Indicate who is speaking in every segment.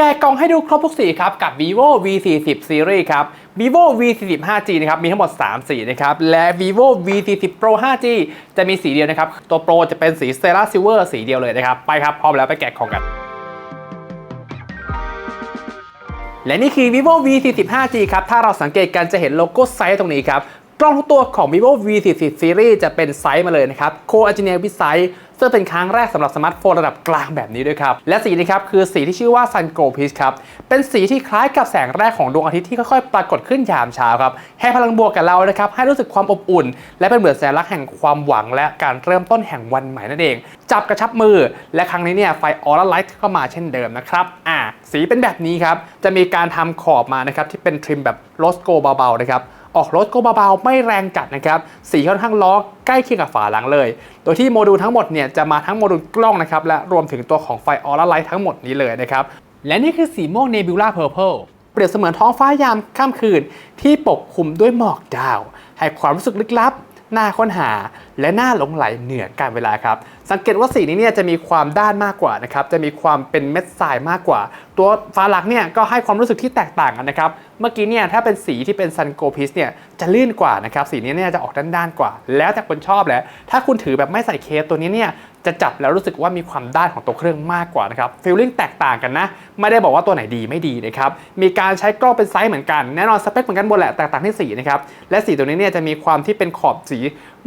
Speaker 1: แกะกล่องให้ดูครบทุกสีครับ กับ vivo v 4 0 series ครับ vivo v 4 0 5g นะครับ มีทั้งหมด 3 สีนะครับ และ vivo v 4 0 pro 5g จะมีสีเดียวนะครับ ตัว pro จะเป็นสี stella silver สีเดียวเลยนะครับ ไปครับ พร้อมแล้วไปแกะกล่องกันและนี่คือ vivo v 4 0 5g ครับ ถ้าเราสังเกตกันจะเห็นโลโก้ไซส์ตรงนี้ครับกล้องทุกตัวของ vivo v 4 0 series จะเป็นไซส์มาเลยนะครับ co engineer with size ซึ่งเป็นครั้งแรกสำหรับสมาร์ทโฟนระดับกลางแบบนี้ด้วยครับ และสีนี้ครับคือสีที่ชื่อว่า sun glow peach ครับ เป็นสีที่คล้ายกับแสงแรกของดวงอาทิตย์ที่ค่อยๆ ปรากฏขึ้นยามเช้าครับ ให้พลังบวกกับเรานะครับ ให้รู้สึกความอบอุ่น และเป็นเหมือนแสัญลักษณ์แห่งความหวัง และการเริ่มต้นแห่งวันใหม่นั่นเอง จับกระชับมือ และครั้งนี้เนี่ยไฟออร่าไลท์เข้ามาเช่นเดิมนะครับ อ่า สีเป็นแบบนี้ครับ จะมีการทำขอบมานะครับที่เป็นทริมแบบโรสโกเบาๆนะครับ ออกรถก็เบาๆไม่แรงจัดนะครับสีค่อนข้างล้อใกล้เคียงกับฝาหลังเลย โดยที่โมดูลทั้งหมดเนี่ยจะมาทั้งโมดูลกล้องนะครับและรวมถึงตัวของไฟออร่าไลท์ทั้งหมดนี้เลยนะครับและนี่คือสีม่วงเนบิวล่าเพอร์เพลเปรียบเสมือนท้องฟ้ายามค่ำคืนที่ปกคลุมด้วยหมอกดาว ให้ความรู้สึกลึกลับ น่าค้นหา และน่าหลงไหลเหนือการเวลาครับ สังเกตว่าสีนี้เนี่ยจะมีความด้านมากกว่านะครับ จะมีความเป็นเม็ดทรายมากกว่า ตัวฟ้าหลักเนี่ยก็ให้ความรู้สึกที่แตกต่างกันนะครับ เมื่อกี้เนี่ยถ้าเป็นสีที่เป็นซันโกพิสเนี่ยจะลื่นกว่านะครับ สีนี้เนี่ยจะออกด้านๆกว่า แล้วแต่คนชอบแหละ ถ้าคุณถือแบบไม่ใส่เคสตัวนี้เนี่ย จะจับแล้วรู้สึกว่ามีความด้านของตัวเครื่องมากกว่านะครับฟีลลิ่งแตกต่างกันนะ ไม่ได้บอกว่าตัวไหนดีไม่ดีนะครับมีการใช้กล้องเป็นไซส์เหมือนกันแน่นอนสเปคเหมือนกันหมดแหละแตกต่างที่สีนะครับและสีตัวนี้เนี่ยจะมีความที่เป็นขอบสี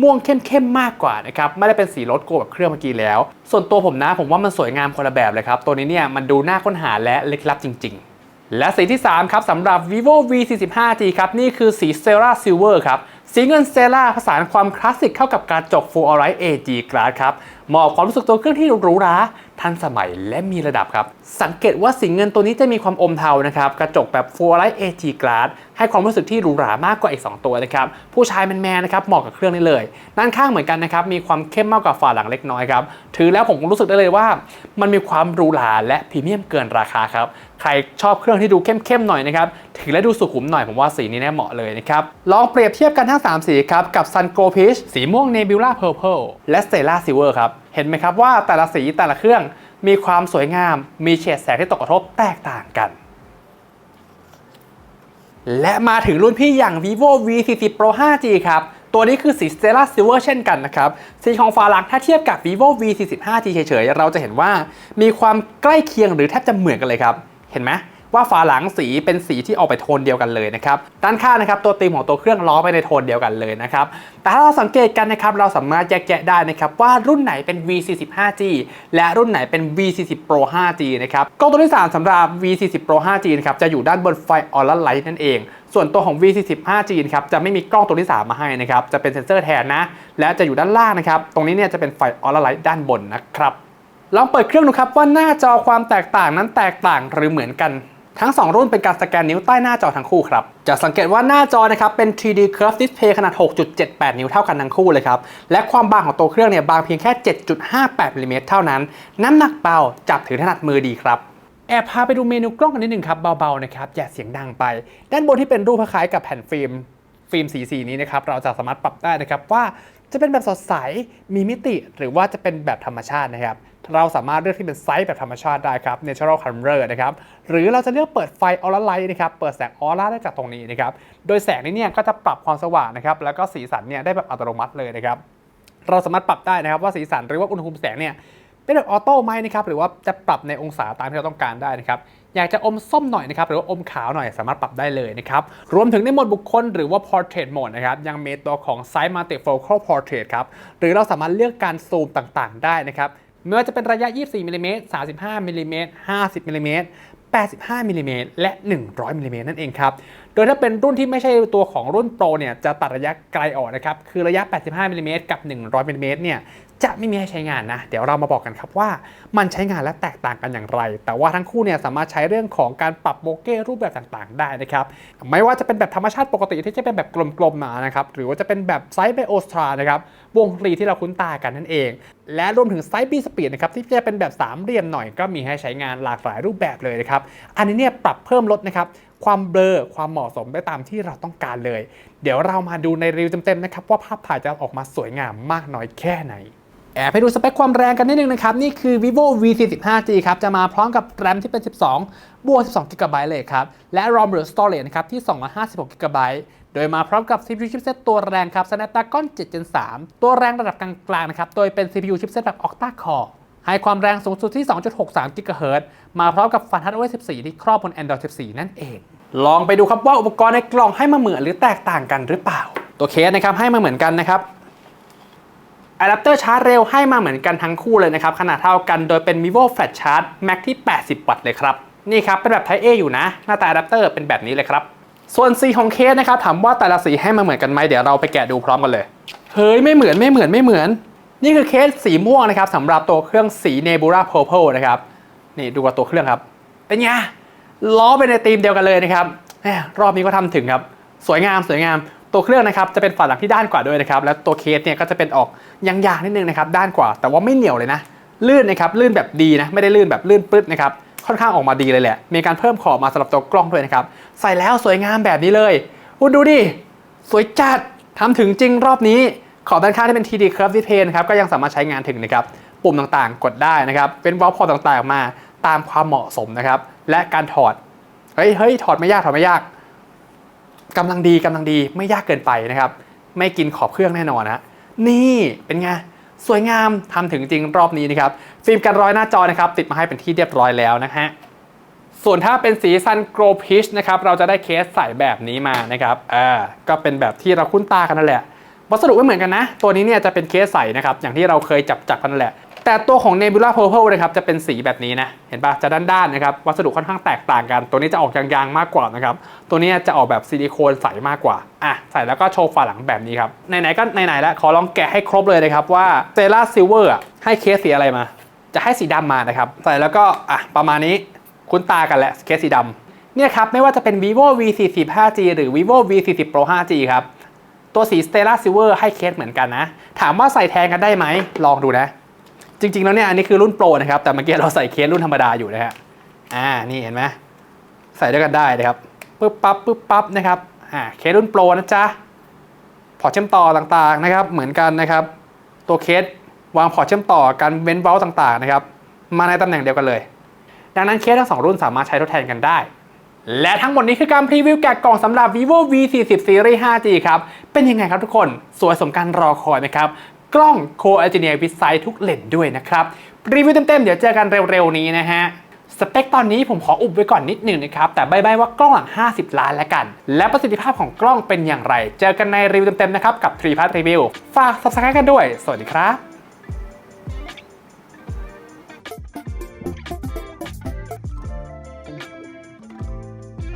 Speaker 1: ม่วงเข้มๆมากกว่านะครับไม่ได้เป็นสีรถโกแบบเครื่องเมื่อกี้แล้ว ส่วนตัวผมนะผมว่ามันสวยงามคนละแบบเลยครับตัวนี้เนี่ยมันดูน่าค้นหาและลึกลับจริง ๆ และสีที่3ครับสำหรับ vivo v 4 5 g ครับนี่คือสี Stella Silver ครับ สีเงิน Stella ผสานความคลาสสิกเข้ากับการจก Full Alright AG Glass ครับเหมอบความรู้สึกตัวเครื่องที่หรูหราทันสมัยและมีระดับครับ สังเกตว่าสีเงินตัวนี้จะมีความอมเทานะครับ กระจกแบบ Full Alright AG Glass ให้ความรู้สึกที่หรูหรามากกว่าอีก 2 ตัวนะครับ ผู้ชายแมนๆนะครับเหมาะกับเครื่องนี้เลย ด้านข้างเหมือนกันนะครับ มีความเข้มมากกว่าฝาหลังเล็กน้อยครับ ถือแล้วผมรู้สึกได้เลยว่า มันมีความหรูหราและพรีเมียมเกินราคาครับ ใครชอบเครื่องที่ดูเข้มๆหน่อยนะครับถือและดูสุขุมหน่อยผมว่าสีนี้แน่เหมาะเลยนะครับ ลองเปรียบเทียบกันทั้ง 3 สีครับ กับ Sun Glow Peach สีม่วง Nebula Purple และ Stella Silver ครับ เห็นไหมครับว่าแต่ละสีแต่ละเครื่องมีความสวยงาม มีเฉดแสงที่ตกกระทบแตกต่างกัน และมาถึงรุ่นพี่อย่าง vivo v 4 0 pro 5g ครับตัวนี้คือสี Stella Silver เช่นกันนะครับ สีของฝาหลังถ้าเทียบกับ vivo v45g เฉยๆ เราจะเห็นว่ามีความใกล้เคียงหรือแทบจะเหมือนกันเลยครับ เห็นไหมว่าฝาหลังสีเป็นสีที่ออกไปโทนเดียวกันเลยนะครับด้านข้างนะครับตัวตีมของตัวเครื่องล้อไปในโทนเดียวกันเลยนะครับแต่ถ้าเราสังเกตกันนะครับเราสามารถแยกแยะได้นะครับว่ารุ่นไหนเป็น V45G และรุ่นไหนเป็น V40 Pro 5G นะครับกล้องตัวที่ 3สำหรับ V40 Pro 5G นะครับจะอยู่ด้านบนไฟออร่าไลท์นั่นเอง ส่วนตัวของ V40 5G นะครับจะไม่มีกล้องตัวที่ 3 มาให้นะครับจะเป็นเซ็นเซอร์แทนนะและจะอยู่ด้านล่างนะครับตรงนี้เนี่ยจะเป็นไฟออร่าไลท์ด้านบนนะครับ ลองเปิดเครื่องดูครับว่าหน้าจอความแตกต่างนั้นแตกต่างหรือเหมือนกัน ทั้ง 2 รุ่นเป็นการสแกนนิ้วใต้หน้าจอทั้งคู่ครับจะสังเกตว่าหน้าจอนะครับเป็น 3D Curve Display ขนาด 6.78 นิ้วเท่ากันทั้งคู่เลยครับ และความบางของตัวเครื่องเนี่ยบางเพียงแค่ 7.58มิลลิเมตรเท่านั้น น้ำหนักเบาจับถือถนัดมือดีครับแอบพาไปดูเมนูกล้องกันนิดหนึ่งครับเบาๆนะครับอย่าเสียงดังไป ด้านบนที่เป็นรูปคล้ายกับแผ่นฟิล์มฟิล์มสีสีนี้นะครับเราจะสามารถปรับได้นะครับว่าจะเป็นแบบสดใสมีมิติหรือว่าจะเป็นแบบธรรมชาตินะครับ เราสามารถเลือกที่เป็นไซส์แบบธรรมชาติได้ครับ natural color นะครับ หรือเราจะเลือกเปิดไฟออร่าไลท์นะครับ เปิดแสงออร่าได้จากตรงนี้นะครับ โดยแสงนี้เนี่ยก็จะปรับความสว่างนะครับ แล้วก็สีสันเนี่ยได้แบบอัตโนมัติเลยนะครับ เราสามารถปรับได้นะครับว่าสีสันหรือว่าอุณหภูมิแสงเนี่ยเป็นแบบออโต้ไหมนะครับ หรือว่าจะปรับในองศาตามที่เราต้องการได้นะครับอยากจะอมส้มหน่อยนะครับ หรือว่าอมขาวหน่อยสามารถปรับได้เลยนะครับ รวมถึงในโหมดบุคคลหรือว่า portrait mode นะครับ ยังมีตัวของ side multifocal portrait ครับ หรือเราสามารถเลือกการซูมต่างๆ ได้นะครับ ไม่ว่าจะเป็นระยะ 24มิลลิเมตร35มิลลิเมตร50มิลลิเมตร85มิลลิเมตรและ 100มิลลิเมตรนั่นเองครับ โดยถ้าเป็นรุ่นที่ไม่ใช่ตัวของรุ่นโปรเนี่ยจะตัดระยะไกลออกนะครับ คือระยะ 85มิลลิเมตรกับ 100มิลลิเมตรเนี่ยจะไม่มีให้ใช้งานนะ เดี๋ยวเรามาบอกกันครับว่ามันใช้งานและแตกต่างกันอย่างไร แต่ว่าทั้งคู่เนี่ยสามารถใช้เรื่องของการปรับโบเก้รูปแบบต่างๆ ได้นะครับ ไม่ว่าจะเป็นแบบธรรมชาติปกติที่จะเป็นแบบกลมๆมานะครับ หรือว่าจะเป็นแบบไซส์ไบโอสตรานะครับ วงรีที่เราคุ้นตากันนั่นเอง และรวมถึงไซส์บีสปีดนะครับที่จะเป็นแบบสามเหลี่ยมหน่อยก็มีให้ใช้งานหลากหลายรูปแบบเลยนะครับ อันนี้เนี่ยปรับเพิ่มลดนะครับ ความเบลอความเหมาะสมได้ตามที่เราต้องการเลย เดี๋ยวเรามาดูในรีวิวเต็มๆนะครับว่าภาพถ่ายจะออกมาสวยงามมากน้อยแค่ไหนแอบไปดูสเปคความแรงกันนิดนึงนะครับ นี่คือ vivo v 4 5 g ครับ จะมาพร้อมกับแรมที่เป็น 12 บวก 12 g b เลยครับ และ ROM หรือ storage นะครับ ที่ 256 g b โดยมาพร้อมกับ CPU chipset ตัวแรงครับ Snapdragon 7 Gen 3 ตัวแรงระดับกลางๆนะครับ โดยเป็น CPU chipset แบบ octa core ให้ความแรงสูงสุดที่ 2.63 GHz มาพร้อมกับฟันทัช OS 14 ที่ครอบบน Android 14 นั่นเอง ลองไปดูครับว่าอุปกรณ์ในกล่องให้มาเหมือนหรือแตกต่างกันหรือเปล่า ตัวเคสนะครับให้มาเหมือนกันนะครับอะแดปเตอร์ชาร์จเร็วให้มาเหมือนกันทั้งคู่เลยนะครับขนาดเท่ากันโดยเป็น vivo flash charge max ที่ 80 วัตต์เลยครับนี่ครับเป็นแบบ Type A อยู่นะ หน้าตาอะแดปเตอร์เป็นแบบนี้เลยครับส่วนสีของเคสนะครับถามว่าแต่ละสีให้มาเหมือนกันไหมเดี๋ยวเราไปแกะดูพร้อมกันเลยเฮ้ยไม่เหมือนไม่เหมือนไม่เหมือน นี่คือเคสสีม่วงนะครับสำหรับตัวเครื่องสี Nebula Purple นะครับนี่ดูกับตัวเครื่องครับ เป็นไงล้อเป็นในธีมเดียวกันเลยนะครับรอบนี้ก็ทำถึงครับ สวยงามสวยงามตัวเครื่องนะครับจะเป็นฝาหลังที่ด้านกว่าด้วยนะครับแล้วตัวเคสเนี่ยก็จะเป็นออกยางๆนิดนึงนะครับด้านกว่า แต่ว่าไม่เหนียวเลยนะ ลื่นนะครับลื่นแบบดีนะไม่ได้ลื่นแบบลื่นปึ๊ดนะครับค่อนข้างออกมาดีเลยแหละมีการเพิ่มขอบมาสำหรับตัวกล้องด้วยนะครับใส่แล้วสวยงามแบบนี้เลยคุณดูดิสวยจัดทำถึงจริงรอบนี้ ขอบด้านข้างที่เป็น TD Curve Display นะครับก็ยังสามารถใช้งานถึงนะครับปุ่มต่างๆ กดได้นะครับเป็นวอลพอต่างๆออกมาตามความเหมาะสมนะครับและการถอดเฮ้ยเฮ้ยถอดไม่ยากถอดไม่ยากกำลังดีกำลังดีไม่ยากเกินไปนะครับ ไม่กินขอบเครื่องแน่นอนนะนี่เป็นไงสวยงามทำถึงจริงรอบนี้นะครับฟิล์มกันรอยหน้าจอนะครับติดมาให้เป็นที่เรียบร้อยแล้วนะฮะส่วนถ้าเป็นสีซันโกลพิชนะครับเราจะได้เคสใสแบบนี้มานะครับอ่าก็เป็นแบบที่เราคุ้นตากันนั่นแหละ วัสดุไม่เหมือนกันนะ ตัวนี้เนี่ยจะเป็นเคสใสนะครับ อย่างที่เราเคยจับจับกันแหละ แต่ตัวของ Nebula Purple นะครับจะเป็นสีแบบนี้นะ เห็นปะจะด้านๆนะครับ วัสดุค่อนข้างแตกต่างกัน ตัวนี้จะออกยางๆมากกว่านะครับ ตัวนี้จะออกแบบซิลิโคนใสมากกว่า อะ ใส่แล้วก็โชว์ฝาหลังแบบนี้ครับ ไหนๆ ก็ไหนๆ แล้ว ขอลองแกะให้ครบเลยนะครับว่า Stella Silver อะให้เคสสีอะไรมา จะให้สีดำมานะครับ ใส่แล้วก็ อะ ประมาณนี้ คุ้นตากันแหละ เคสสีดำเนี่ยครับ ไม่ว่าจะเป็น vivo V45G หรือ vivo v 4 0 pro 5g ครับ ตัวสี Stella Silver ให้เคสเหมือนกันนะ ถามว่าใส่แทนกันได้ไหม ลองดูนะ จริง ๆ แล้วเนี่ยอันนี้คือรุ่นโปรนะครับ แต่เมื่อกี้เราใส่เคสรุ่นธรรมดาอยู่นะฮะ อ่า นี่เห็นไหมใส่ด้วยกันได้นะครับ ปึ๊บปั๊บ ปึ๊บปั๊บนะครับ อ่า เคสรุ่นโปรนะจ๊ะ พอร์ตเชื่อมต่อต่างๆนะครับ เหมือนกันนะครับ ตัวเคสวางพอร์ตเชื่อมต่อกันเว้นเว้าต่างๆนะครับ มาในตำแหน่งเดียวกันเลย ดังนั้นเคสทั้งสองรุ่นสามารถใช้ทดแทนกันได้ และทั้งหมดนี้คือการพรีวิวแกะกล่องสำหรับ vivo v 4 0 series 5g ครับ เป็นยังไงครับทุกคน สวยสมการรอคอยนะครับ กล้อง c o a g e n i a with size ทุกเลนส์ด้วยนะครับ รีวิวเต็มๆ เดี๋ยวเจอกันเร็วๆ นี้นะฮะ สเปคตอนนี้ผมขออุบไว้ก่อนนิดหนึ่งนะครับ แต่ใบ้ๆว่ากล้องหลัง 50 ล้านแล้วกัน และประสิทธิภาพของกล้องเป็นอย่างไร เจอกันในรีวิวเต็มๆ นะครับ กับ3 Part Review ฝาก subscribe กันด้วย สวัสดีครับ